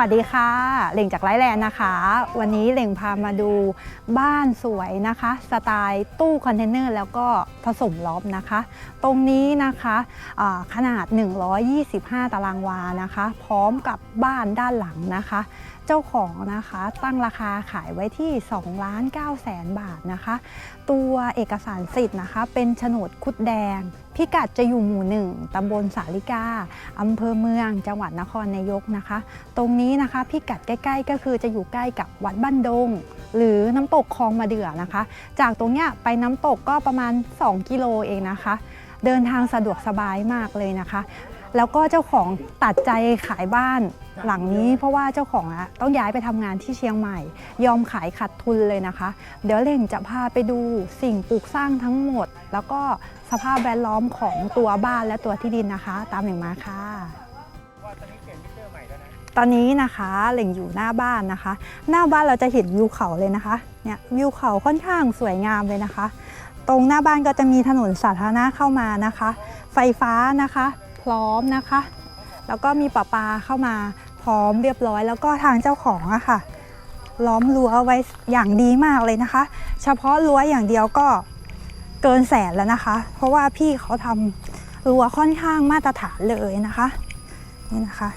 สวัสดีค่ะ เหล่งจากไลฟ์แลนด์นะคะ วันนี้เหล่งพามาดูบ้านสวยนะคะ สไตล์ตู้คอนเทนเนอร์แล้วก็ผสมล็อบนะคะ ตรงนี้นะคะอ่าขนาด 125 ตารางวานะคะ พร้อมกับบ้านด้านหลังนะคะ เจ้าของนะคะตั้งราคาขายไว้ที่2ล้าน9แสนบาทนะคะ ตัวเอกสารสิทธิ์นะคะ เป็นโฉนดคุดแดง พิกัดจะอยู่หมู่หนึ่งตำบลสาลิกาอำเภอเมือง จังหวัดนครนายกนะคะ ตรงนี้นะคะพิกัดใกล้ๆก็คือจะอยู่ใกล้กับวัดบ้านดง หรือน้ำตกคลองมาเดือนะคะ จากตรงเนี้ยไปน้ำตกก็ประมาณ 2 กิโลเองนะคะ เดินทางสะดวกสบายมากเลยนะคะ แล้วก็เจ้าของตัดใจขายบ้าน หลังนี้เพราะว่าเจ้าของอะต้องย้ายไปทำงานที่เชียงใหม่ ยอมขายขาดทุนเลยนะคะ เดี๋ยวเล่งจะพาไปดูสิ่งปลูกสร้างทั้งหมด แล้วก็สภาพแวดล้อมของตัวบ้านและตัวที่ดินนะคะ ตามเหล่งมาค่ะ ว่าตอนนี้เปลี่ยนมิเตอร์ใหม่แล้วนะตอนนี้นะคะเหล่งอยู่หน้าบ้านนะคะ หน้าบ้านเราจะเห็นวิวเขาเลยนะคะเนี่ยวิวเขาค่อนข้างสวยงามเลยนะคะ ตรงหน้าบ้านก็จะมีถนนสาธารณะเข้ามานะคะ ไฟฟ้านะคะ พร้อมนะคะ แล้วก็มีประปาเข้ามาพ ร้อมเรียบร้อย แล้วก็ทางเจ้าของอะค่ะ ล้อมรั้วไว้อย่างดีมากเลยนะคะ เฉพาะรั้วอย่างเดียวก็เกินแสนแล้วนะคะ เพราะว่าพี่เขาทำรั้วค่อนข้างมาตรฐานเลยนะคะ นี่นะคะ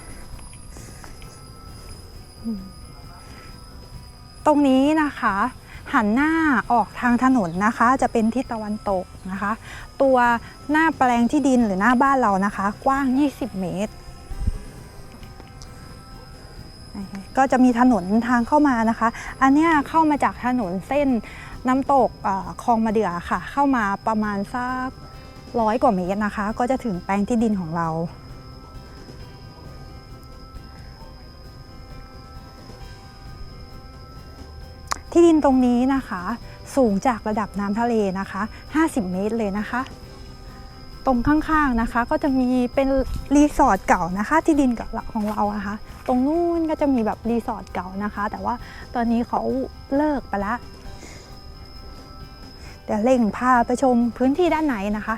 ตรงนี้นะคะ หันหน้าออกทางถนนนะคะ จะเป็นทิศตะวันตกนะคะ ตัวหน้าแปลงที่ดินหรือหน้าบ้านเรานะคะ กว้าง 20 เมตร ก็จะมีถนนทางเข้ามานะคะ อันนี้เข้ามาจากถนนเส้นน้ำตกคลองมาเดือค่ะ เข้ามาประมาณสักร้อยกว่าเมตรนะคะ ก็จะถึงแปลงที่ดินของเรา ที่ดินตรงนี้นะคะ สูงจากระดับน้ำทะเลนะคะ 50 เมตรเลยนะคะ ตรงข้างๆนะคะ ก็จะมีเป็นรีสอร์ทเก่านะคะ ที่ดินกับของเราอะคะตรงนู้นก็จะมีแบบรีสอร์ทเก่านะคะ แต่ว่าตอนนี้เขาเลิกไปละเดี๋ยวเล่งพาไปชมพื้นที่ด้านไหนนะคะ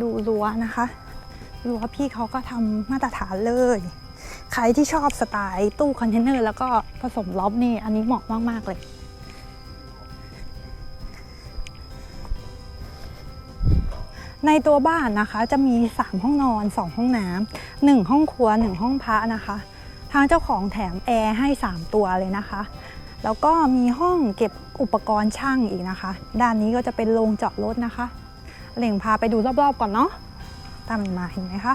ดูรั้วนะคะรั้วพี่เขาก็ทำมาตรฐานเลย ใครที่ชอบสไตล์ตู้คอนเทนเนอร์แล้วก็ผสมล็อบนี่อันนี้เหมาะมาก ๆ เลย ในตัวบ้านนะคะจะมี 3 ห้องนอน 2 ห้องน้ำหนึ่งห้องครัว 1 ห้องพระนะคะ ทางเจ้าของแถมแอร์ให้ 3 ตัวเลยนะคะ แล้วก็มีห้องเก็บอุปกรณ์ช่างอีกนะคะ ด้านนี้ก็จะเป็นโรงจอดรถนะคะเหล่งพาไปดูรอบๆ ก่อนเนาะตามมาเห็นไหมคะ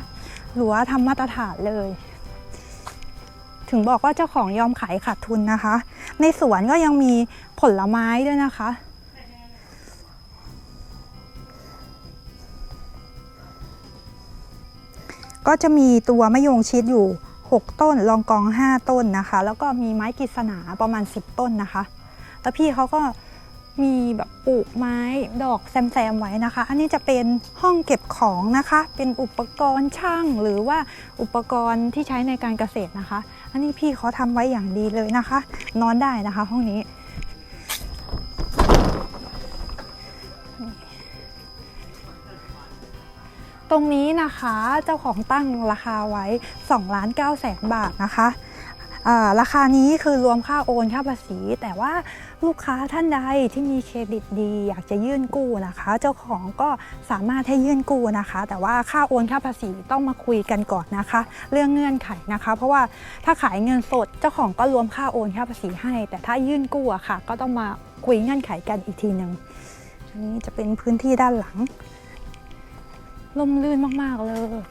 รั้วทำมาตรฐานเลย ถึงบอกว่าเจ้าของยอมขายขาดทุนนะคะ ในสวนก็ยังมีผลไม้ด้วยนะคะ ก็จะมีตัวมะยงชิดอยู่ 6 ต้นรองกอง 5 ต้นนะคะ แล้วก็มีไม้กฤษณาประมาณ 10 ต้นนะคะ แล้วพี่เขาก็มีแบบปลูกไม้ดอกแซมๆไว้นะคะ อันนี้จะเป็นห้องเก็บของนะคะ เป็นอุปกรณ์ช่างหรือว่าอุปกรณ์ที่ใช้ในการเกษตรนะคะ อันนี้พี่เขาทำไว้อย่างดีเลยนะคะ นอนได้นะคะห้องนี้ ตรงนี้นะคะเจ้าของตั้งราคาไว้2ล้าน9แสนบาทนะคะราคานี้คือรวมค่าโอนค่าภาษี แต่ว่าลูกค้าท่านใดที่มีเครดิตดี อยากจะยื่นกู้นะคะ เจ้าของก็สามารถให้ยื่นกู้นะคะ แต่ว่าค่าโอนค่าภาษีต้องมาคุยกันก่อนนะคะ เรื่องเงื่อนไขนะคะ เพราะว่าถ้าขายเงินสดเจ้าของก็รวมค่าโอนค่าภาษีให้ แต่ถ้ายื่นกู้อะค่ะ ก็ต้องมาคุยเงื่อนไขกันอีกทีหนึ่งอันนี้จะเป็นพื้นที่ด้านหลัง ล่มลื่นมาก ๆ เลย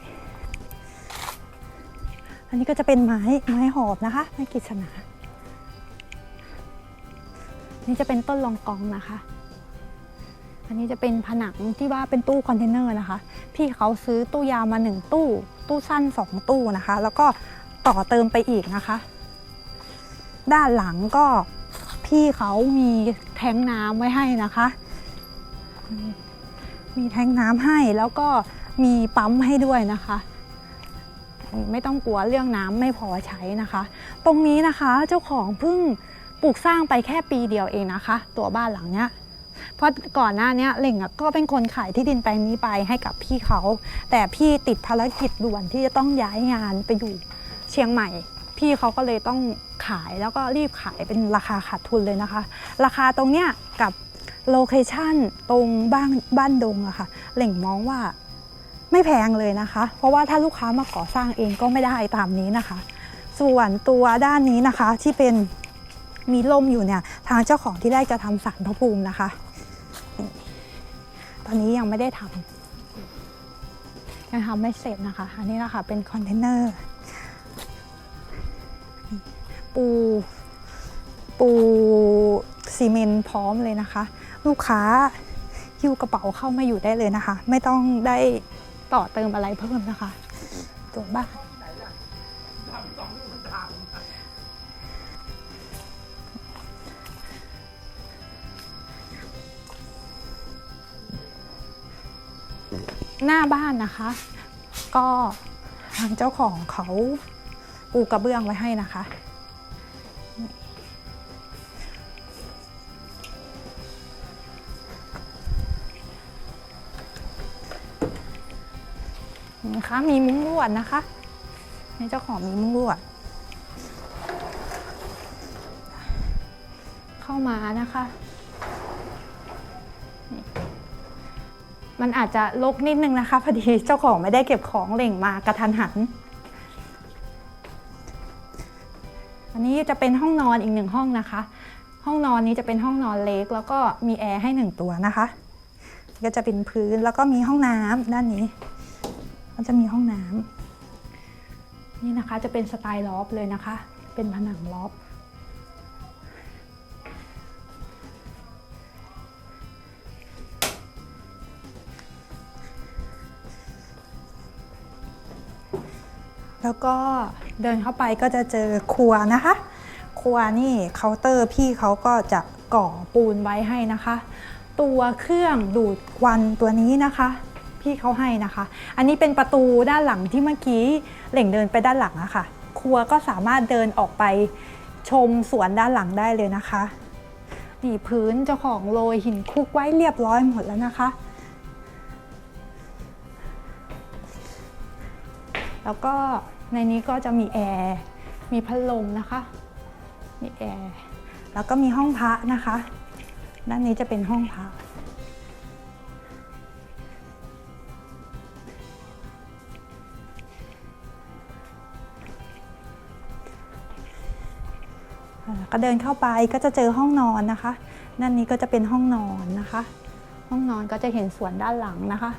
อันนี้ก็จะเป็นไม้ไม้หอบนะคะไม้กฤษณานี่จะเป็นต้นรองกองนะคะ อันนี้จะเป็นผนังที่ว่าเป็นตู้คอนเทนเนอร์นะคะ พี่เขาซื้อตู้ยาวมาหนึ่งตู้ ตู้สั้นสองตู้นะคะ แล้วก็ต่อเติมไปอีกนะคะ ด้านหลังก็พี่เขามีแทงน้ำไว้ให้นะคะ มีแทงน้ำให้แล้วก็มีปั๊มให้ด้วยนะคะ ไม่ต้องกลัวเรื่องน้ำไม่พอใช้นะคะ ตรงนี้นะคะเจ้าของเพิ่งปลูกสร้างไปแค่ปีเดียวเองนะคะ ตัวบ้านหลังเนี้ยเพราะก่อนหน้านี้เหล่งก็เป็นคนขายที่ดินแปลงนี้ไปให้กับพี่เขา แต่พี่ติดภารกิจด่วนที่จะต้องย้ายงานไปอยู่เชียงใหม่ พี่เขาก็เลยต้องขายแล้วก็รีบขายเป็นราคาขาดทุนเลยนะคะ ราคาตรงเนี้ยกับ โลเคชั่นตรงบ้านบ้านดงอะค่ะเหล่งมองว่าไม่แพงเลยนะคะ เพราะว่าถ้าลูกค้ามาก่อสร้างเองก็ไม่ได้ตามนี้นะคะ ส่วนตัวด้านนี้นะคะที่เป็นมีล่มอยู่เนี่ยทางเจ้าของที่ได้จะทำสารพระภูมินะคะ ตอนนี้ยังไม่ได้ทำยังทำไม่เสร็จนะคะ อันนี้นะคะเป็นคอนเทนเนอร์ปูปูซีเมนต์พร้อมเลยนะคะ ลูกค้าหิ้วกระเป๋าเข้ามาอยู่ได้เลยนะคะ ไม่ต้องได้ต่อเติมอะไรเพิ่มนะคะ ตัวบ้านหน้าบ้านนะคะ ก็ทางเจ้าของเขาปูกระเบื้องไว้ให้นะคะ มีมุ้งลวดนะคะนี่เจ้าของมีมุ้งลวด เข้ามานะคะมันอาจจะลกนิดนึงนะคะพอดีเจ้าของไม่ได้เก็บของเหล่งมากระทันหัน อันนี้จะเป็นห้องนอนอีกหนึ่งห้องนะคะ ห้องนอนนี้จะเป็นห้องนอนเล็ก แล้วก็มีแอร์ให้หนึ่งตัวนะคะ ก็จะเป็นพื้นแล้วก็มีห้องน้ำด้านนี้ จะมีห้องน้ำนี่นะคะจะเป็นสไตล์ล็อฟเลยนะคะ เป็นผนังล็อฟแล้วก็เดินเข้าไปก็จะเจอครัวนะคะ ครัวนี่เคาน์เตอร์พี่เขาก็จะก่อปูนไว้ให้นะคะ ตัวเครื่องดูดควันตัวนี้นะคะ พี่เขาให้นะคะ อันนี้เป็นประตูด้านหลังที่เมื่อกี้เหล่งเดินไปด้านหลังอะค่ะ ครัวก็สามารถเดินออกไปชมสวนด้านหลังได้เลยนะคะนี่พื้นเจ้าของโรยหินคุกไว้เรียบร้อยหมดแล้วนะคะ แล้วก็ในนี้ก็จะมีแอร์มีพัดลมนะคะ มีแอร์ แล้วก็มีห้องพระนะคะ ด้านนี้จะเป็นห้องพระ ก็เดินเข้าไปก็จะเจอห้องนอนนะคะ นั่นนี้ก็จะเป็นห้องนอนนะคะ ห้องนอนก็จะเห็นสวนด้านหลังนะคะ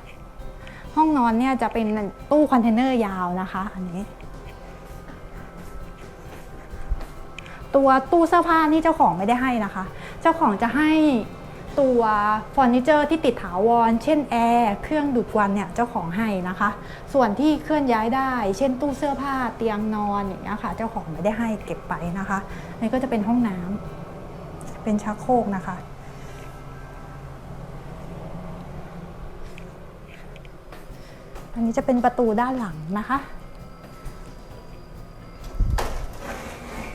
ห้องนอนเนี่ยจะเป็นตู้คอนเทนเนอร์ยาวนะคะ อันนี้ ตัวตู้เสื้อผ้านี่เจ้าของไม่ได้ให้นะคะ เจ้าของจะให้ ตัวเฟอร์นิเจอร์ที่ติดถาวร เช่นแอร์เครื่องดูดควันเนี่ยเจ้าของให้นะคะ ส่วนที่เคลื่อนย้ายได้ เช่นตู้เสื้อผ้าเตียงนอนอย่างเงี้ยค่ะ เจ้าของไม่ได้ให้เก็บไปนะคะนี่ก็จะเป็นห้องน้ำเป็นชักโครกนะคะ อันนี้จะเป็นประตูด้านหลังนะคะ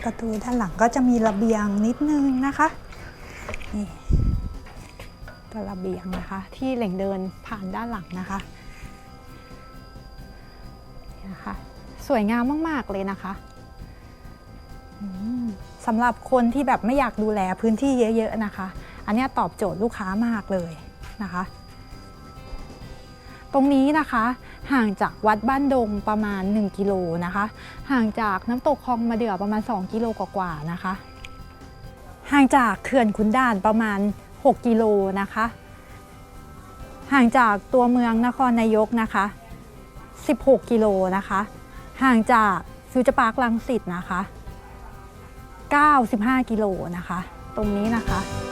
ประตูด้านหลังก็จะมีระเบียงนิดนึงนะคะ ระเบียงนะคะ ที่เหล่งเดินผ่านด้านหลังนะคะนะคะสวยงามมาก ๆ เลยนะคะสำหรับคนที่แบบไม่อยากดูแลพื้นที่เยอะ ๆ นะคะ อันนี้ตอบโจทย์ลูกค้ามากเลยนะคะ ตรงนี้นะคะห่างจากวัดบ้านดงประมาณ 1 กิโลนะคะ ห่างจากน้ำตกคลองมะเดื่อประมาณ 2 กิโลกว่าๆนะคะ ห่างจากเขื่อนขุนด่านประมาณ 6 กิโลนะคะ ห่างจากตัวเมืองนครนายกนะคะ 16 กิโลนะคะ ห่างจากฟิวเจอร์พาร์คลังสิตนะคะ 95 กิโลนะคะ ตรงนี้นะคะ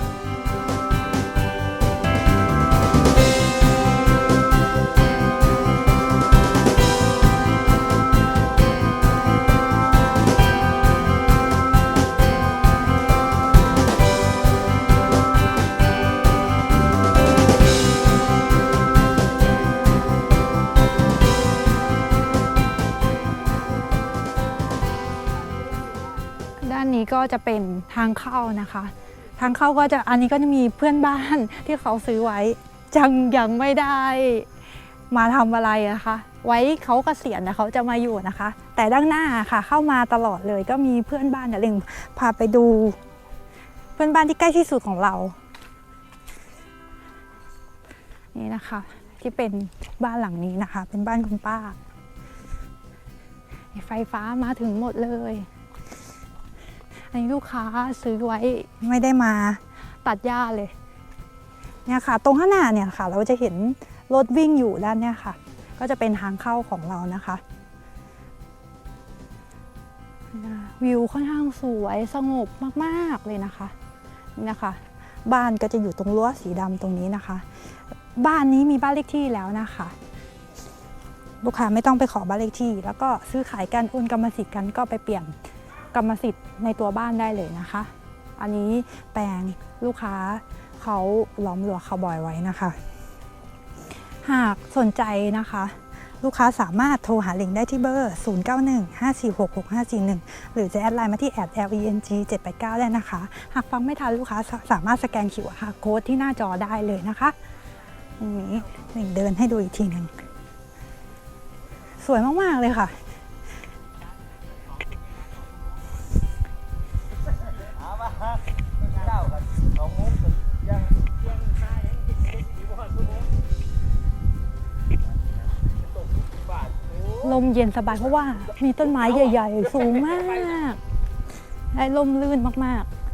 นี้ก็จะเป็นทางเข้านะคะ ทางเข้าก็จะอันนี้ก็จะมีเพื่อนบ้านที่เขาซื้อไว้จังยังไม่ได้มาทำอะไรนะคะ ไว้เขาเกษียณนะเขาจะมาอยู่นะคะ แต่ด้านหน้าค่ะเข้ามาตลอดเลยก็มีเพื่อนบ้านเดี๋ยวเร่งพาไปดู เพื่อนบ้านที่ใกล้ที่สุดของเรา นี่นะคะ ที่เป็นบ้านหลังนี้นะคะ เป็นบ้านคุณป้า ไฟฟ้ามาถึงหมดเลย นนี้ลูกค้าซื้อไว้ไม่ได้มาตัดหญ้าเลยเนี่ยค่ะ ตรงข้างหน้าเนี่ยค่ะ เราจะเห็นรถวิ่งอยู่ด้านเนี่ยค่ะ ก็จะเป็นทางเข้าของเรานะคะวิวค่อนข้างสวยสงบมากๆเลยนะคะนี่นะคะ บ้านก็จะอยู่ตรงรั้วสีดำตรงนี้นะคะ บ้านนี้มีบ้านเลขที่แล้วนะคะ ลูกค้าไม่ต้องไปขอบ้านเลขที่ แล้วก็ซื้อขายกันโอนกรรมสิทธิ์กันก็ไปเปลี่ยน กรรมสิทธิ์ในตัวบ้านได้เลยนะคะ อันนี้แปลงลูกค้าเขาล้อมรั้วคาวบอยไว้นะคะ หากสนใจนะคะ ลูกค้าสามารถโทรหาลิงได้ที่เบอร์ 0915466541 หรือจะแอดไลน์มาที่แอด leng 789ได้นะคะ หากฟังไม่ทันลูกค้าสามารถสแกน QR code ที่หน้าจอได้เลยนะคะตรงนี้หนึ่งเดินให้ดูอีกทีหนึ่งสวยมาก ๆ เลยค่ะ มเย็นสบายเพราะว่ามีต้นไม้ใหญ่ ๆ สูงมาก ได้ลมลื่นมากๆ